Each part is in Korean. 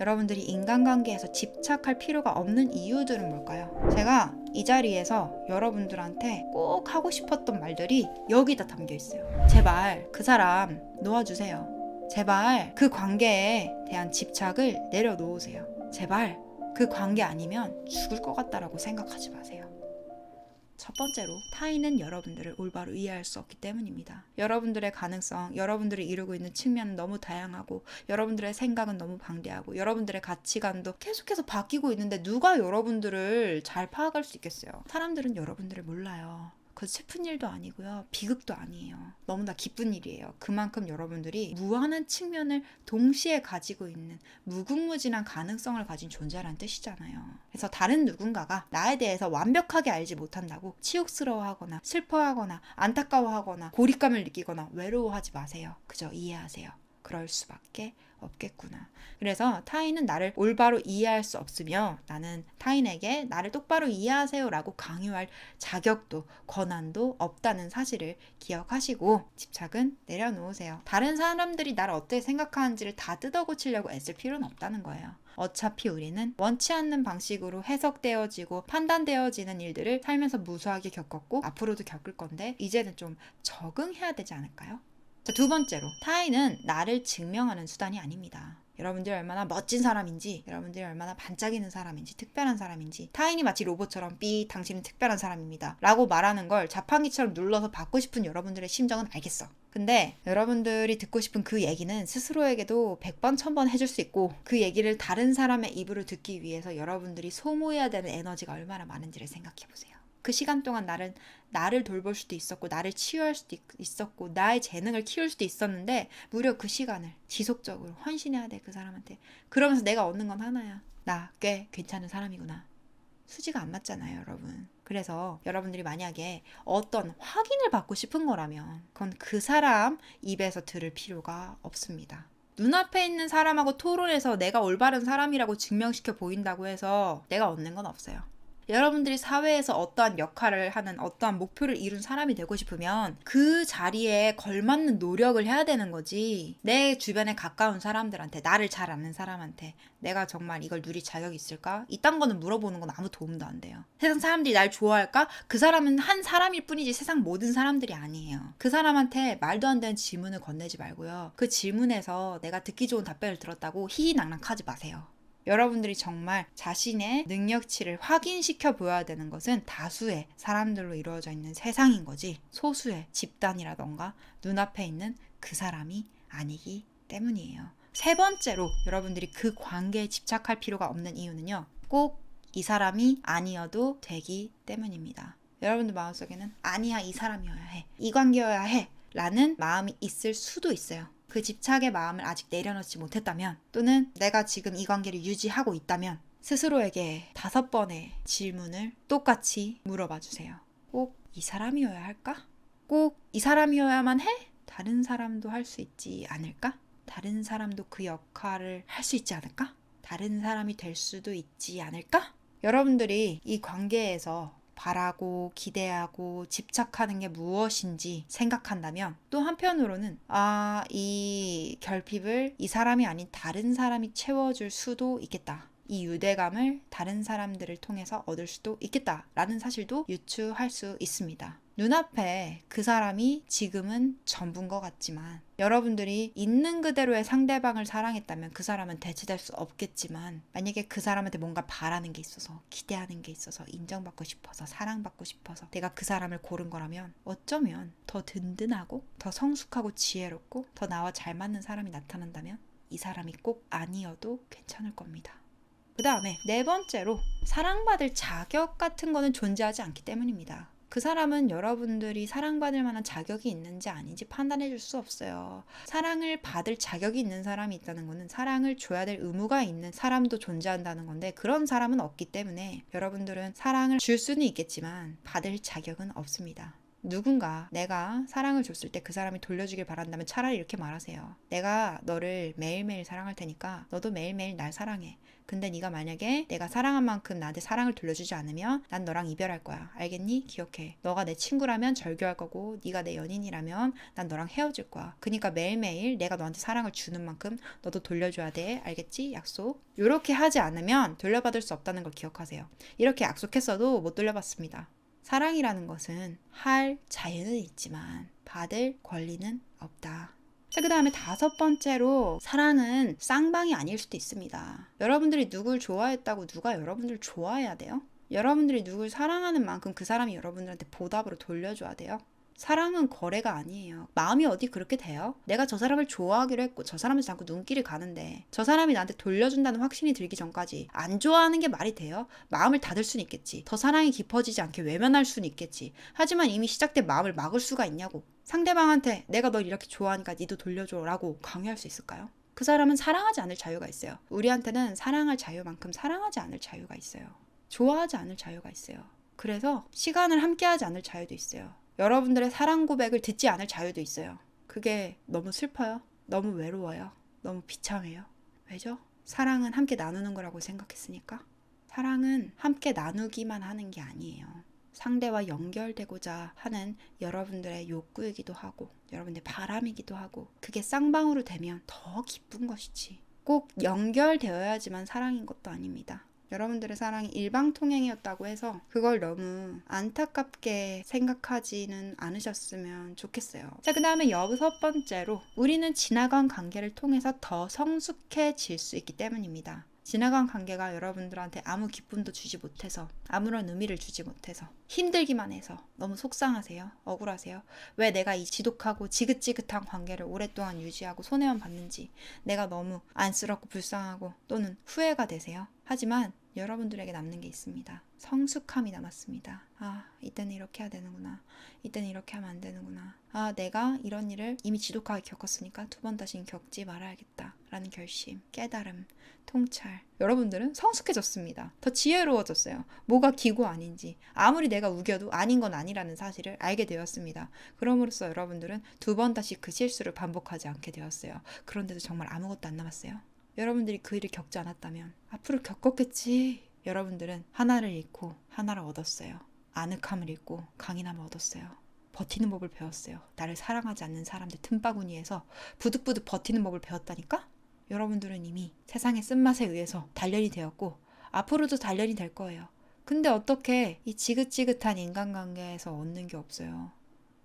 여러분들이 인간관계에서 집착할 필요가 없는 이유들은 뭘까요? 제가 이 자리에서 여러분들한테 꼭 하고 싶었던 말들이 여기다 담겨 있어요. 제발 그 사람 놓아주세요. 제발 그 관계에 대한 집착을 내려놓으세요. 제발 그 관계 아니면 죽을 것 같다라고 생각하지 마세요. 첫 번째로 타인은 여러분들을 올바로 이해할 수 없기 때문입니다. 여러분들의 가능성, 여러분들이 이루고 있는 측면은 너무 다양하고 여러분들의 생각은 너무 방대하고 여러분들의 가치관도 계속해서 바뀌고 있는데 누가 여러분들을 잘 파악할 수 있겠어요? 사람들은 여러분들을 몰라요. 그 슬픈 일도 아니고요. 비극도 아니에요. 너무나 기쁜 일이에요. 그만큼 여러분들이 무한한 측면을 동시에 가지고 있는 무궁무진한 가능성을 가진 존재라는 뜻이잖아요. 그래서 다른 누군가가 나에 대해서 완벽하게 알지 못한다고 치욕스러워하거나 슬퍼하거나 안타까워하거나 고립감을 느끼거나 외로워하지 마세요. 그저 이해하세요. 그럴 수밖에 없겠구나. 그래서 타인은 나를 올바로 이해할 수 없으며 나는 타인에게 나를 똑바로 이해하세요라고 강요할 자격도 권한도 없다는 사실을 기억하시고 집착은 내려놓으세요. 다른 사람들이 나를 어떻게 생각하는지를 다 뜯어고치려고 애쓸 필요는 없다는 거예요. 어차피 우리는 원치 않는 방식으로 해석되어지고 판단되어지는 일들을 살면서 무수하게 겪었고 앞으로도 겪을 건데 이제는 좀 적응해야 되지 않을까요? 자, 두 번째로 타인은 나를 증명하는 수단이 아닙니다. 여러분들이 얼마나 멋진 사람인지, 여러분들이 얼마나 반짝이는 사람인지, 특별한 사람인지, 타인이 마치 로봇처럼 삐, 당신은 특별한 사람입니다. 라고 말하는 걸 자판기처럼 눌러서 받고 싶은 여러분들의 심정은 알겠어. 근데 여러분들이 듣고 싶은 그 얘기는 스스로에게도 100번, 1000번 해줄 수 있고 그 얘기를 다른 사람의 입으로 듣기 위해서 여러분들이 소모해야 되는 에너지가 얼마나 많은지를 생각해 보세요. 그 시간 동안 나를 나를 돌볼 수도 있었고 나를 치유할 수도 있- 있었고 나의 재능을 키울 수도 있었는데 무려 그 시간을 지속적으로 헌신해야 돼 그 사람한테. 그러면서 내가 얻는 건 하나야. 나 꽤 괜찮은 사람이구나. 수지가 안 맞잖아요 여러분. 그래서 여러분들이 만약에 어떤 확인을 받고 싶은 거라면 그건 그 사람 입에서 들을 필요가 없습니다. 눈앞에 있는 사람하고 토론해서 내가 올바른 사람이라고 증명시켜 보인다고 해서 내가 얻는 건 없어요. 여러분들이 사회에서 어떠한 역할을 하는 어떠한 목표를 이룬 사람이 되고 싶으면 그 자리에 걸맞는 노력을 해야 되는 거지. 내 주변에 가까운 사람들한테, 나를 잘 아는 사람한테 내가 정말 이걸 누릴 자격이 있을까? 이딴 거는 물어보는 건 아무 도움도 안 돼요. 세상 사람들이 날 좋아할까? 그 사람은 한 사람일 뿐이지 세상 모든 사람들이 아니에요. 그 사람한테 말도 안 되는 질문을 건네지 말고요. 그 질문에서 내가 듣기 좋은 답변을 들었다고 희희낙낙하지 마세요. 여러분들이 정말 자신의 능력치를 확인시켜 보여야 되는 것은 다수의 사람들로 이루어져 있는 세상인 거지 소수의 집단이라던가 눈앞에 있는 그 사람이 아니기 때문이에요. 세 번째로 여러분들이 그 관계에 집착할 필요가 없는 이유는요. 꼭 이 사람이 아니어도 되기 때문입니다. 여러분들 마음속에는 아니야 이 사람이어야 해. 이 관계여야 해. 라는 마음이 있을 수도 있어요. 그 집착의 마음을 아직 내려놓지 못했다면 또는 내가 지금 이 관계를 유지하고 있다면 스스로에게 다섯 번의 질문을 똑같이 물어봐 주세요. 꼭 이 사람이어야 할까? 꼭 이 사람이어야만 해? 다른 사람도 할 수 있지 않을까? 다른 사람도 그 역할을 할 수 있지 않을까? 다른 사람이 될 수도 있지 않을까? 여러분들이 이 관계에서 바라고 기대하고 집착하는 게 무엇인지 생각한다면 또 한편으로는 아, 이 결핍을 이 사람이 아닌 다른 사람이 채워줄 수도 있겠다. 이 유대감을 다른 사람들을 통해서 얻을 수도 있겠다라는 사실도 유추할 수 있습니다. 눈앞에 그 사람이 지금은 전부인 것 같지만 여러분들이 있는 그대로의 상대방을 사랑했다면 그 사람은 대체될 수 없겠지만 만약에 그 사람한테 뭔가 바라는 게 있어서 기대하는 게 있어서 인정받고 싶어서 사랑받고 싶어서 내가 그 사람을 고른 거라면 어쩌면 더 든든하고 더 성숙하고 지혜롭고 더 나와 잘 맞는 사람이 나타난다면 이 사람이 꼭 아니어도 괜찮을 겁니다. 그 다음에 네 번째로 사랑받을 자격 같은 거는 존재하지 않기 때문입니다. 그 사람은 여러분들이 사랑받을 만한 자격이 있는지 아닌지 판단해 줄 수 없어요. 사랑을 받을 자격이 있는 사람이 있다는 거는 사랑을 줘야 될 의무가 있는 사람도 존재한다는 건데 그런 사람은 없기 때문에 여러분들은 사랑을 줄 수는 있겠지만 받을 자격은 없습니다. 누군가 내가 사랑을 줬을 때 그 사람이 돌려주길 바란다면 차라리 이렇게 말하세요. 내가 너를 매일매일 사랑할 테니까 너도 매일매일 날 사랑해. 근데 네가 만약에 내가 사랑한 만큼 나한테 사랑을 돌려주지 않으면 난 너랑 이별할 거야. 알겠니? 기억해. 너가 내 친구라면 절교할 거고 네가 내 연인이라면 난 너랑 헤어질 거야. 그러니까 매일매일 내가 너한테 사랑을 주는 만큼 너도 돌려줘야 돼. 알겠지? 약속. 이렇게 하지 않으면 돌려받을 수 없다는 걸 기억하세요. 이렇게 약속했어도 못 돌려받습니다. 사랑이라는 것은 할 자유는 있지만 받을 권리는 없다. 자, 그 다음에 다섯 번째로 사랑은 쌍방이 아닐 수도 있습니다. 여러분들이 누굴 좋아했다고 누가 여러분들 좋아해야 돼요? 여러분들이 누굴 사랑하는 만큼 그 사람이 여러분들한테 보답으로 돌려줘야 돼요? 사랑은 거래가 아니에요. 마음이 어디 그렇게 돼요? 내가 저 사람을 좋아하기로 했고 저 사람한테 자꾸 눈길이 가는데 저 사람이 나한테 돌려준다는 확신이 들기 전까지 안 좋아하는 게 말이 돼요? 마음을 닫을 수는 있겠지. 더 사랑이 깊어지지 않게 외면할 수는 있겠지. 하지만 이미 시작된 마음을 막을 수가 있냐고. 상대방한테 내가 널 이렇게 좋아하니까 니도 돌려줘라고 강요할 수 있을까요? 그 사람은 사랑하지 않을 자유가 있어요. 우리한테는 사랑할 자유만큼 사랑하지 않을 자유가 있어요. 좋아하지 않을 자유가 있어요. 그래서 시간을 함께하지 않을 자유도 있어요. 여러분들의 사랑 고백을 듣지 않을 자유도 있어요. 그게 너무 슬퍼요. 너무 외로워요. 너무 비참해요. 왜죠? 사랑은 함께 나누는 거라고 생각했으니까. 사랑은 함께 나누기만 하는 게 아니에요. 상대와 연결되고자 하는 여러분들의 욕구이기도 하고, 여러분들의 바람이기도 하고, 그게 쌍방으로 되면 더 기쁜 것이지. 꼭 연결되어야지만 사랑인 것도 아닙니다. 여러분들의 사랑이 일방통행이었다고 해서 그걸 너무 안타깝게 생각하지는 않으셨으면 좋겠어요. 자, 그 다음에 여섯 번째로 우리는 지나간 관계를 통해서 더 성숙해질 수 있기 때문입니다. 지나간 관계가 여러분들한테 아무 기쁨도 주지 못해서 아무런 의미를 주지 못해서 힘들기만 해서 너무 속상하세요? 억울하세요? 왜 내가 이 지독하고 지긋지긋한 관계를 오랫동안 유지하고 손해만 받는지 내가 너무 안쓰럽고 불쌍하고 또는 후회가 되세요? 하지만 여러분들에게 남는 게 있습니다. 성숙함이 남았습니다. 아, 이때는 이렇게 해야 되는구나. 이때는 이렇게 하면 안 되는구나. 아, 내가 이런 일을 이미 지독하게 겪었으니까 두 번 다시는 겪지 말아야겠다. 라는 결심, 깨달음, 통찰. 여러분들은 성숙해졌습니다. 더 지혜로워졌어요. 뭐가 기고 아닌지. 아무리 내가 우겨도 아닌 건 아니라는 사실을 알게 되었습니다. 그럼으로써 여러분들은 두 번 다시 그 실수를 반복하지 않게 되었어요. 그런데도 정말 아무것도 안 남았어요. 여러분들이 그 일을 겪지 않았다면 앞으로 겪었겠지. 여러분들은 하나를 잃고 하나를 얻었어요. 아늑함을 잃고 강인함을 얻었어요. 버티는 법을 배웠어요. 나를 사랑하지 않는 사람들 틈바구니에서 부득부득 버티는 법을 배웠다니까? 여러분들은 이미 세상의 쓴맛에 의해서 단련이 되었고 앞으로도 단련이 될 거예요. 근데 어떻게 이 지긋지긋한 인간관계에서 얻는 게 없어요.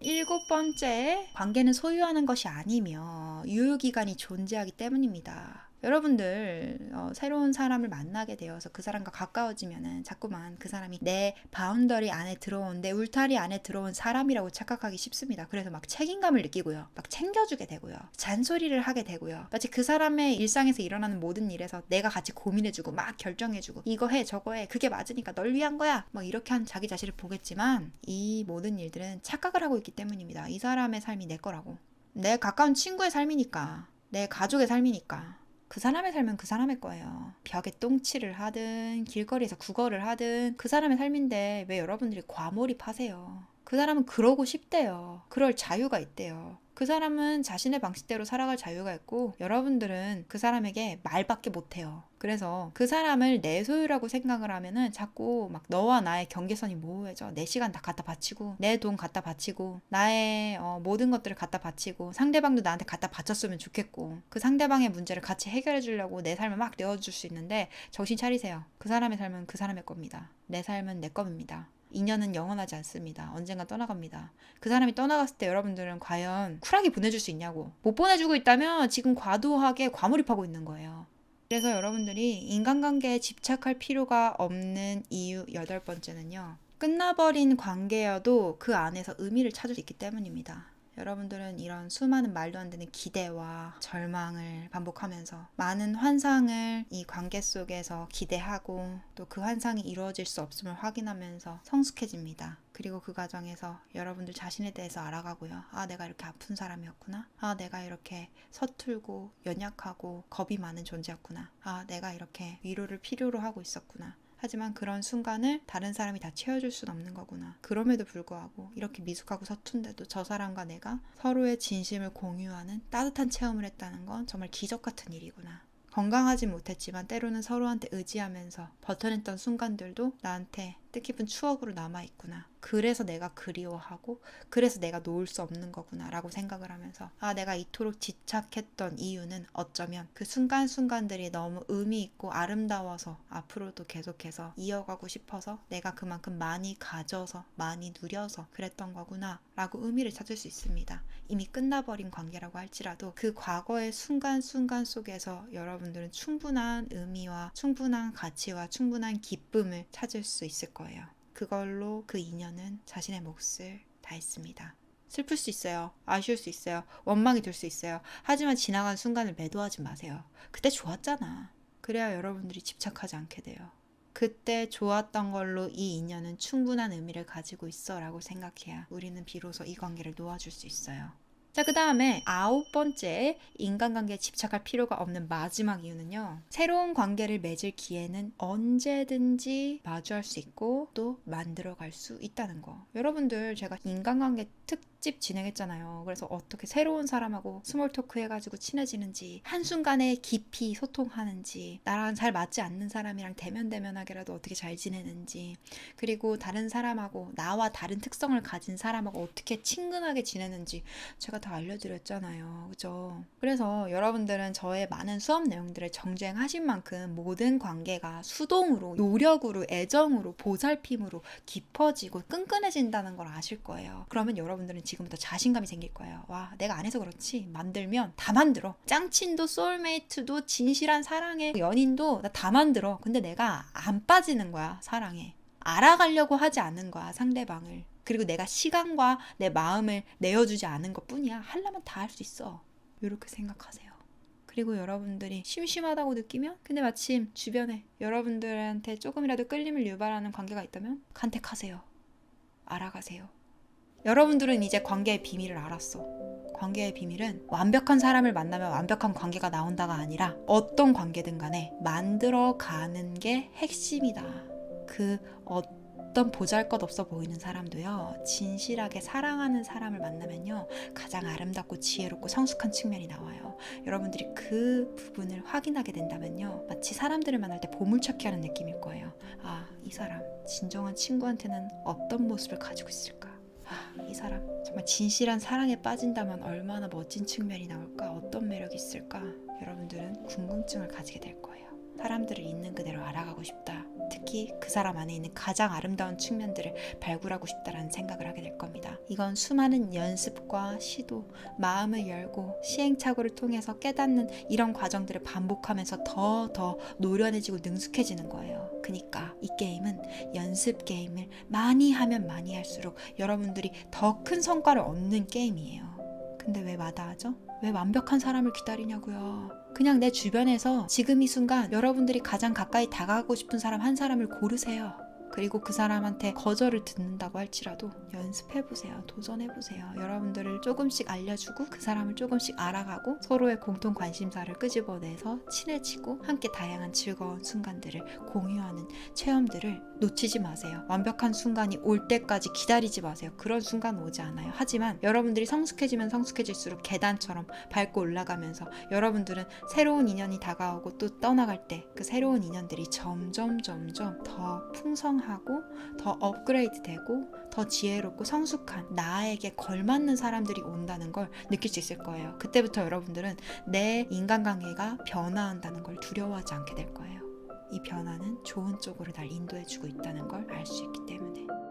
일곱 번째, 관계는 소유하는 것이 아니며 유효기간이 존재하기 때문입니다. 여러분들 어, 새로운 사람을 만나게 되어서 그 사람과 가까워지면은 자꾸만 그 사람이 내 바운더리 안에 들어온 내 울타리 안에 들어온 사람이라고 착각하기 쉽습니다. 그래서 막 책임감을 느끼고요. 막 챙겨주게 되고요. 잔소리를 하게 되고요. 마치 그 사람의 일상에서 일어나는 모든 일에서 내가 같이 고민해주고 막 결정해주고 이거 해 저거 해 그게 맞으니까 널 위한 거야. 막 이렇게 한 자기 자신을 보겠지만 이 모든 일들은 착각을 하고 있기 때문입니다. 이 사람의 삶이 내 거라고. 내 가까운 친구의 삶이니까. 내 가족의 삶이니까. 그 사람의 삶은 그 사람의 거예요. 벽에 똥칠을 하든 길거리에서 구걸을 하든 그 사람의 삶인데 왜 여러분들이 과몰입하세요? 그 사람은 그러고 싶대요. 그럴 자유가 있대요. 그 사람은 자신의 방식대로 살아갈 자유가 있고 여러분들은 그 사람에게 말밖에 못해요. 그래서 그 사람을 내 소유라고 생각을 하면은 자꾸 막 너와 나의 경계선이 모호해져. 내 시간 다 갖다 바치고 내 돈 갖다 바치고 나의 어, 모든 것들을 갖다 바치고 상대방도 나한테 갖다 바쳤으면 좋겠고 그 상대방의 문제를 같이 해결해 주려고 내 삶을 막 내어줄 수 있는데 정신 차리세요. 그 사람의 삶은 그 사람의 겁니다. 내 삶은 내 겁니다. 인연은 영원하지 않습니다. 언젠가 떠나갑니다. 그 사람이 떠나갔을 때 여러분들은 과연 쿨하게 보내줄 수 있냐고. 못 보내주고 있다면 지금 과도하게 과몰입하고 있는 거예요. 그래서 여러분들이 인간관계에 집착할 필요가 없는 이유 여덟 번째는요. 끝나버린 관계여도 그 안에서 의미를 찾을 수 있기 때문입니다. 여러분들은 이런 수많은 말도 안 되는 기대와 절망을 반복하면서 많은 환상을 이 관계 속에서 기대하고 또 그 환상이 이루어질 수 없음을 확인하면서 성숙해집니다. 그리고 그 과정에서 여러분들 자신에 대해서 알아가고요. 아, 내가 이렇게 아픈 사람이었구나. 아, 내가 이렇게 서툴고 연약하고 겁이 많은 존재였구나. 아, 내가 이렇게 위로를 필요로 하고 있었구나. 하지만 그런 순간을 다른 사람이 다 채워줄 순 없는 거구나. 그럼에도 불구하고 이렇게 미숙하고 서툰데도 저 사람과 내가 서로의 진심을 공유하는 따뜻한 체험을 했다는 건 정말 기적 같은 일이구나. 건강하진 못했지만 때로는 서로한테 의지하면서 버텨냈던 순간들도 나한테 뜻깊은 추억으로 남아있구나. 그래서 내가 그리워하고, 그래서 내가 놓을 수 없는 거구나. 라고 생각을 하면서, 아, 내가 이토록 집착했던 이유는 어쩌면 그 순간순간들이 너무 의미 있고 아름다워서 앞으로도 계속해서 이어가고 싶어서 내가 그만큼 많이 가져서, 많이 누려서 그랬던 거구나. 라고 의미를 찾을 수 있습니다. 이미 끝나버린 관계라고 할지라도 그 과거의 순간순간 속에서 여러분들은 충분한 의미와 충분한 가치와 충분한 기쁨을 찾을 수 있을 거예요. 그걸로 그 인연은 자신의 몫을 다했습니다. 슬플 수 있어요. 아쉬울 수 있어요. 원망이 들 수 있어요. 하지만 지나간 순간을 매도하지 마세요. 그때 좋았잖아. 그래야 여러분들이 집착하지 않게 돼요. 그때 좋았던 걸로 이 인연은 충분한 의미를 가지고 있어 라고 생각해야 우리는 비로소 이 관계를 놓아줄 수 있어요. 자, 그 다음에 아홉 번째 인간관계에 집착할 필요가 없는 마지막 이유는요. 새로운 관계를 맺을 기회는 언제든지 마주할 수 있고 또 만들어 갈 수 있다는 거. 여러분들 제가 인간관계 특 집 진행했잖아요. 그래서 어떻게 새로운 사람하고 스몰 토크 해가지고 친해지는지 한순간에 깊이 소통하는지 나랑 잘 맞지 않는 사람이랑 대면대면하게라도 어떻게 잘 지내는지 그리고 다른 사람하고 나와 다른 특성을 가진 사람하고 어떻게 친근하게 지내는지 제가 다 알려드렸잖아요. 그죠? 그래서 여러분들은 저의 많은 수업 내용들을 정주행하신 만큼 모든 관계가 수동으로, 노력으로, 애정으로, 보살핌으로 깊어지고 끈끈해진다는 걸 아실 거예요. 그러면 여러분들은 지금부터 자신감이 생길 거예요. 와, 내가 안 해서 그렇지. 만들면 다 만들어. 짱친도, 소울메이트도, 진실한 사랑의 연인도 나 다 만들어. 근데 내가 안 빠지는 거야, 사랑에. 알아가려고 하지 않는 거야, 상대방을. 그리고 내가 시간과 내 마음을 내어주지 않은 것 뿐이야. 하려면 다 할 수 있어. 이렇게 생각하세요. 그리고 여러분들이 심심하다고 느끼면 근데 마침 주변에 여러분들한테 조금이라도 끌림을 유발하는 관계가 있다면 간택하세요. 알아가세요. 여러분들은 이제 관계의 비밀을 알았어. 관계의 비밀은 완벽한 사람을 만나면 완벽한 관계가 나온다가 아니라 어떤 관계든 간에 만들어 가는 게 핵심이다. 그 어떤 보잘 것 없어 보이는 사람도요, 진실하게 사랑하는 사람을 만나면요, 가장 아름답고 지혜롭고 성숙한 측면이 나와요. 여러분들이 그 부분을 확인하게 된다면요, 마치 사람들을 만날 때 보물찾기 하는 느낌일 거예요. 아, 이 사람, 진정한 친구한테는 어떤 모습을 가지고 있을까? 아, 이 사람 정말 진실한 사랑에 빠진다면 얼마나 멋진 측면이 나올까? 어떤 매력이 있을까? 여러분들은 궁금증을 가지게 될 거예요. 사람들을 있는 그대로 알아가고 싶다. 특히 그 사람 안에 있는 가장 아름다운 측면들을 발굴하고 싶다라는 생각을 하게 될 겁니다. 이건 수많은 연습과 시도, 마음을 열고 시행착오를 통해서 깨닫는 이런 과정들을 반복하면서 더더 노련해지고 능숙해지는 거예요. 그니까 이 게임은 연습 게임을 많이 하면 많이 할수록 여러분들이 더 큰 성과를 얻는 게임이에요. 근데 왜 마다하죠? 왜 완벽한 사람을 기다리냐고요. 그냥 내 주변에서 지금 이 순간 여러분들이 가장 가까이 다가가고 싶은 사람 한 사람을 고르세요. 그리고 그 사람한테 거절을 듣는다고 할지라도 연습해보세요. 도전해보세요. 여러분들을 조금씩 알려주고 그 사람을 조금씩 알아가고 서로의 공통 관심사를 끄집어내서 친해지고 함께 다양한 즐거운 순간들을 공유하는 체험들을 놓치지 마세요. 완벽한 순간이 올 때까지 기다리지 마세요. 그런 순간 오지 않아요. 하지만 여러분들이 성숙해지면 성숙해질수록 계단처럼 밟고 올라가면서 여러분들은 새로운 인연이 다가오고 또 떠나갈 때 그 새로운 인연들이 점점 점점 더 풍성 하고 더 업그레이드 되고 더 지혜롭고 성숙한 나에게 걸맞는 사람들이 온다는 걸 느낄 수 있을 거예요. 그때부터 여러분들은 내 인간관계가 변화한다는 걸 두려워하지 않게 될 거예요. 이 변화는 좋은 쪽으로 날 인도해주고 있다는 걸 알 수 있기 때문에.